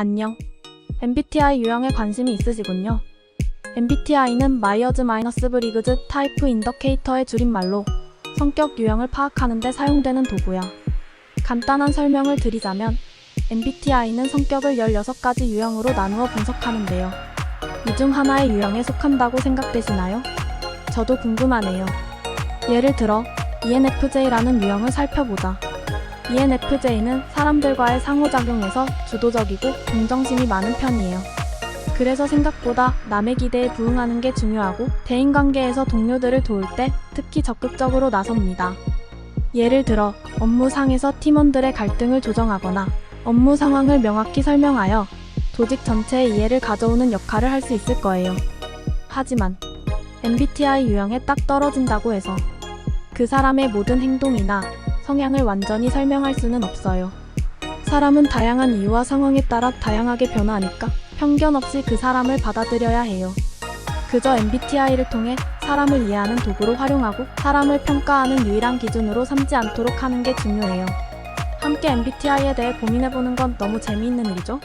안녕. MBTI 유형에 관심이 있으시군요. MBTI는 마이어즈 마이너스 브리그즈 타이프 인더케이터의 줄임말로 성격 유형을 파악하는 데 사용되는 도구야. 간단한 설명을 드리자면 MBTI는 성격을 16가지 유형으로 나누어 분석하는데요. 이 중 하나의 유형에 속한다고 생각되시나요? 저도 궁금하네요. 예를 들어 ENFJ라는 유형을 살펴보자. ENFJ는 사람들과의 상호작용에서 주도적이고 동정심이 많은 편이에요. 그래서 생각보다 남의 기대에 부응하는 게 중요하고 대인관계에서 동료들을 도울 때 특히 적극적으로 나섭니다. 예를 들어 업무상에서 팀원들의 갈등을 조정하거나 업무 상황을 명확히 설명하여 조직 전체의 이해를 가져오는 역할을 할 수 있을 거예요. 하지만 MBTI 유형에 딱 떨어진다고 해서 그 사람의 모든 행동이나 성향을 완전히 설명할 수는 없어요. 사람은 다양한 이유와 상황에 따라 다양하게 변화하니까 편견 없이 그 사람을 받아들여야 해요. 그저 MBTI를 통해 사람을 이해하는 도구로 활용하고 사람을 평가하는 유일한 기준으로 삼지 않도록 하는 게 중요해요. 함께 MBTI에 대해 고민해보는 건 너무 재미있는 일이죠?